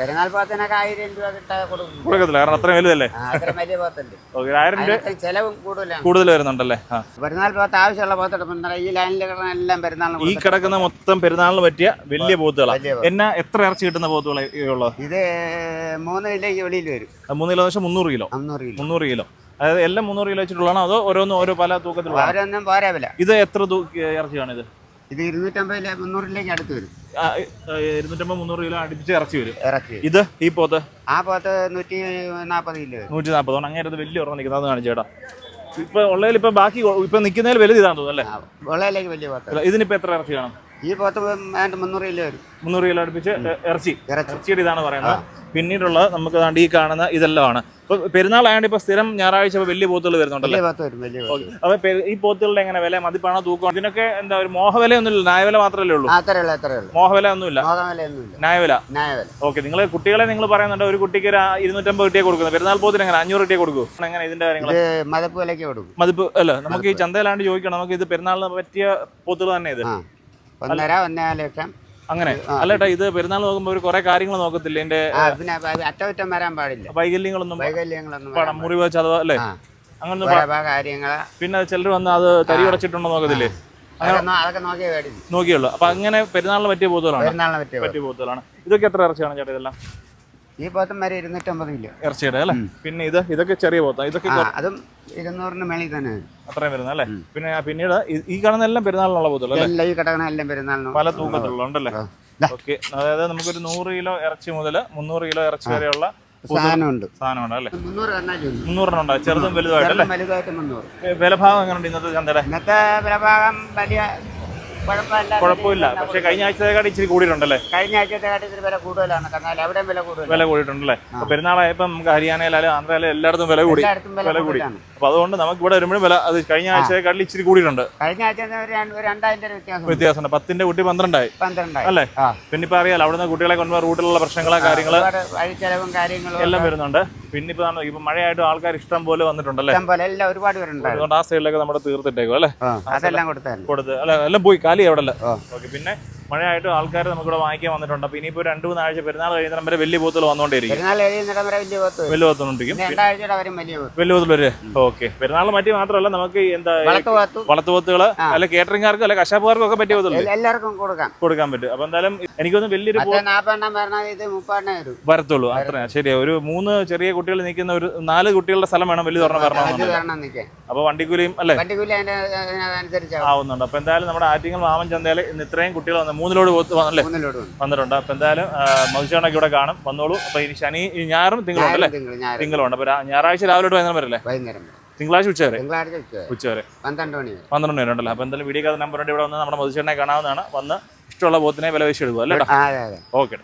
പെരുന്നാൾ പോത്തിനൊക്കെ ആയിരം രൂപ കിട്ടാതെ കൊടുക്കും. കൊടുക്കത്തില്ല കാരണം അത്രയും വലുതല്ലേ? ആ, അത്ര വലിയ പോത്തുണ്ട് ഓക്കെ ആയിരം രൂപ അതിനകത്ത് ചെലവും കൂടുതലാണ്. കൂടുതൽ വരുന്നുണ്ടല്ലേ? ആ. പെരുന്നാൾ പോത്ത് ആവശ്യമുള്ള ഈ ലൈനിൽ കിടന്ന എല്ലാം പെരുന്നാളിന് ഈ കൊടുക്കും. കിടക്കുന്ന മൊത്തം പെരുന്നാളിന് പറ്റിയ വലിയ പോത്തുകളാണ് വലിയ പോത്ത്. എന്നാ എത്ര ഇറച്ചി കിട്ടുന്ന പോത്തുകളെ ഉള്ളത് ഇത് മൂന്ന് കിലോയ്ക്ക് വെളിയിൽ വരും. മൂന്ന് കിലോ വെച്ചാൽ മുന്നൂറ് കിലോ? മുന്നൂറ് കിലോ. അതായത് എല്ലാം മുന്നൂറ് കിലോ വെച്ചിട്ടുള്ളതാണോ അതോ ഓരോന്നും ഓരോ പല തൂക്കത്തിലുള്ള അവരൊന്നും പോരാ വില. ഇത് എത്ര തൂ ഇറച്ചിയാണ് ഇത് ഇത് ഇരുന്നൂറ്റമ്പത് മുന്നൂറിലേക്ക് അടുത്ത് വരും. ഇരുന്നൂറ്റമ്പത് മുന്നൂറ് കിലോ അടിപ്പിച്ച് ഇറച്ചി വരും. ഇറച്ചി ഇത് ഈ പോത്ത്? ആ പോത്ത് നൂറ്റി നാൽപ്പത് കിലോ നൂറ്റി നാൽപ്പത് അങ്ങനെ വലിയ ഉറവ് നിൽക്കുന്നത് കാണിച്ചേട്ടാ ഇപ്പൊ ഉള്ളതിൽ ഇപ്പൊ ബാക്കി ഇപ്പൊ നിൽക്കുന്നതിൽ വലുത് ഇതാന്ന് തോന്നുന്നു അല്ലേ? ഉള്ളതിലേക്ക് വലിയ പോത്ത്. ഇതിനിപ്പോ എത്ര ഇറച്ചി വേണം? ഈ പോത്ത് മുന്നൂറ് കിലോ വരും. മുന്നൂറ് കിലോ അടുപ്പിച്ച് ഇറച്ചി. ഇറച്ചി. ഇറച്ചിയുടെ ഇതാണ് പറയുന്നത്. പിന്നീടുള്ളത് നമുക്ക് ഈ കാണുന്ന ഇതെല്ലാമാണ്. ഇപ്പൊ പെരുന്നാളായതുകൊണ്ട് ഇപ്പൊ സ്ഥിരം ഞായറാഴ്ച വലിയ പോത്തുകൾ വരുന്നുണ്ടല്ലേ? അപ്പൊ ഈ പോത്തുകളുടെ എങ്ങനെ വില മതിപ്പാണോ തൂക്കം ഇതിനൊക്കെ എന്താ ഒരു മോഹവില ഒന്നുമില്ല നായവില മാത്രമല്ലേ ഉള്ളൂ? മോഹവില ഒന്നുമില്ല നായവില ഓക്കെ നിങ്ങൾ കുട്ടികളെ നിങ്ങൾ പറയുന്നുണ്ട് ഒരു കുട്ടിക്ക് ഒരു ഇരുന്നൂറ്റമ്പത് കിട്ടിയേ കൊടുക്കുന്നത് പെരുന്നാൾ പോത്തിന് എങ്ങനെ? അഞ്ഞൂറ് കിട്ടിയേ കൊടുക്കും? എങ്ങനെ ഇതിന്റെ കാര്യങ്ങൾ മതപ്പ് വിലയ്ക്ക് കൊടുക്കും. മതിപ്പ് അല്ല നമുക്ക് ഈ ചന്തയിലാണ്ട് ചോദിക്കണം. നമുക്ക് ഇത് പെരുന്നാളിന് പറ്റിയ പോത്തുകൾ തന്നെ ഇത്. ഒന്നര ലക്ഷം അങ്ങനെ. അല്ലേട്ടാ ഇത് പെരുന്നാൾ നോക്കുമ്പോൾ ഒരു കുറെ കാര്യങ്ങൾ നോക്കത്തില്ല? എന്റെ പിന്നെ അറ്റകുറ്റം വരാൻ പാടില്ല. വൈകല്യങ്ങളൊന്നും വൈകല്യങ്ങളൊന്നും പടം. മുറിവ് ചതവ അല്ലേ? അങ്ങനെ വരവ കാര്യങ്ങൾ. പിന്നെ ചിലർ വന്ന് അത് തരി ഉടച്ചിട്ടുണ്ടോ നോക്കത്തില്ലേ? അതൊക്കെ നോക്കിയുള്ളൂ. അപ്പൊ അങ്ങനെ പെരുന്നാളിന് പറ്റിയ പോത്തുകളാണ് പറ്റിയ പോത്ത്. പോത്തുകളാണ് ഇതൊക്കെ എത്ര ഇറച്ചിയാണ് ചേട്ടാ ഇതെല്ലാം? ഈ പോത്തും വരെ ഇരുന്നൂറ്റമ്പത് കിലോ. ഇറച്ചിയുടെ അല്ലേ? പിന്നെ ഇത് ഇതൊക്കെ ചെറിയ പോത്താ. ഇതൊക്കെ അതും ഇരുന്നൂറിന് മേളിൽ തന്നെ. അത്രയും വരുന്ന അല്ലേ? പിന്നെ പിന്നീട് ഈ- കടന്ന കാണുന്ന എല്ലാം പെരുന്നാളിനുള്ള അല്ലേ? എല്ലാം ഈ കിടക്കണ എല്ലാം പെരുന്നാളിനും പല തൂക്കത്തിലുള്ള ഉണ്ടല്ലേ. ഓക്കെ. അതായത് നമുക്കൊരു നൂറ് കിലോ ഇറച്ചി മുതൽ മുന്നൂറ് കിലോ ഇറച്ചി വരെയുള്ള സാധനമുണ്ട്. സാധനമുണ്ട് അല്ലേ? ചെറുതും വലുതായിട്ട് മുന്നൂറ്. വിലഭാഗം എങ്ങനെയുണ്ട് ഇന്നത്തെ ചന്തയുടെ? ഇന്നത്തെ വിലഭാഗം വലിയ കുഴപ്പമില്ല. പക്ഷെ കഴിഞ്ഞ ആഴ്ചത്തെക്കാട്ടി ഇച്ചിരി കൂടിയിട്ടുണ്ടല്ലേ? കഴിഞ്ഞ ആഴ്ചത്തെക്കാട്ടി ഇച്ചിരി ഇത്തിരി വില കൂടുതലാണ്. കന്നാൽ അവിടെ വില കൂടുതൽ വില കൂടിയിട്ടുണ്ടല്ലേ? അപ്പൊ പെരുന്നാളായപ്പോ നമുക്ക് ഹരിയാനയിലായാലും ആന്ധ്രയിലും എല്ലായിടത്തും വില കൂടി. വില കൂടി. അപ്പൊ അതുകൊണ്ട് നമുക്ക് ഇവിടെ വരുമ്പോഴും വില അത് കഴിഞ്ഞ ആഴ്ചയെക്കാട്ടിൽ ഇച്ചിരി കൂടിയിട്ടുണ്ട്. കഴിഞ്ഞ ആഴ്ച രണ്ടായിരം രൂപ വ്യത്യാസം വ്യത്യാസമുണ്ട്. പത്തിന്റെ കുട്ടി പന്ത്രണ്ടായി. പന്ത്രണ്ടായി. അല്ലേ? പിന്നെ ഇപ്പൊ അറിയാലോ അവിടുന്ന് കുട്ടികളെ കൊണ്ടുപോകാൻ റൂട്ടിലുള്ള പ്രശ്നങ്ങളും കാര്യങ്ങൾ ഒരുപാട് വഴിച്ചെലവും കാര്യങ്ങളും എല്ലാം വരുന്നുണ്ട്. പിന്നെ ഇപ്പൊ ഇപ്പൊ മഴയായിട്ട് ആൾക്കാർ ഇഷ്ടം പോലെ വന്നിട്ടുണ്ടല്ലേ? പോലെ എല്ലാം ഒരുപാട് പേരുണ്ട് ആ സൈഡിലൊക്കെ നമ്മുടെ തീർത്തിട്ടേക്കും അല്ലേ? അതെല്ലാം കൊടുത്തു കൊടുത്ത് അല്ല എല്ലാം പോയി കാലി അവിടെ അല്ല. ഓക്കെ പിന്നെ മഴയായിട്ട് ആൾക്കാർ നമുക്കിവിടെ വാങ്ങിക്കാൻ വന്നിട്ടുണ്ട്. അപ്പൊ ഇനിയിപ്പോ രണ്ടു മൂന്ന് ആഴ്ച പെരുന്നാൾ കഴിയുന്ന വരെ വലിയ പോത്തുകൾ വന്നുകൊണ്ടേയിരിക്കും. വലിയ പോത്തുകൊണ്ടിരിക്കും വലിയ പോത്ത് വലിയ പോത്തുകൾ വരെ. ഓക്കെ. പെരുന്നാൾ മാറ്റി മാത്രമല്ല നമുക്ക് എന്താ വളർത്തു പോത്തു വളർത്തുപോത്തുകൾ അല്ല കേറ്ററിംഗുകാർക്കും അല്ല കശാപ്പുകാർക്കും ഒക്കെ പറ്റിയ പോത്തുകൾ എല്ലാവർക്കും കൊടുക്കാം. കൊടുക്കാൻ പറ്റും. അപ്പൊ എന്തായാലും എനിക്കൊന്ന് വലിയൊരു വരത്തുള്ളൂ. അത്ര. ശരിയാ. ഒരു മൂന്ന് ചെറിയ കുട്ടികൾ നിൽക്കുന്ന ഒരു നാല് കുട്ടികളുടെ സ്ഥലം വേണം വലിയ തുറന്ന് പറഞ്ഞു വരണം അപ്പൊ വണ്ടിക്കൂലിയും അല്ലേ? ആവുന്നുണ്ട്. അപ്പൊ എന്തായാലും നമ്മുടെ ആറ്റിങ്ങൾ മാമൻ ചന്തയിൽ ഇന്ന് ഇത്രയും കുട്ടികൾ വന്നു. മൂന്നിലോട് വന്നല്ലേ? വന്നിട്ടുണ്ട്. അപ്പൊ എന്തായാലും മധുചേണൊക്കെ ഇവിടെ കാണും. വന്നോളൂ. അപ്പൊ ഇനി ശനി ഞായറും തിങ്കളുണ്ട് അല്ലേ തിങ്കളുണ്ട്. അപ്പൊ ഞായറാഴ്ച രാവിലെ തൊട്ട് വൈകുന്നേരം വരല്ലേ. തിങ്കളാഴ്ച ഉച്ച വരെ? ഉച്ച വരെ. പന്ത്രണ്ട് മണി വരെ. പന്ത്രണ്ട് ഉണ്ടല്ലോ? അപ്പൊ എന്തായാലും വീഡിയോ നമ്പർ ഇവിടെ വന്ന് നമ്മുടെ മധുശേണനെ കാണാവുന്നതാണ്. വന്ന് ഇഷ്ടമുള്ള പോത്തിനെ വില വെച്ച് എടുക്കുക അല്ലേ ഓക്കെ.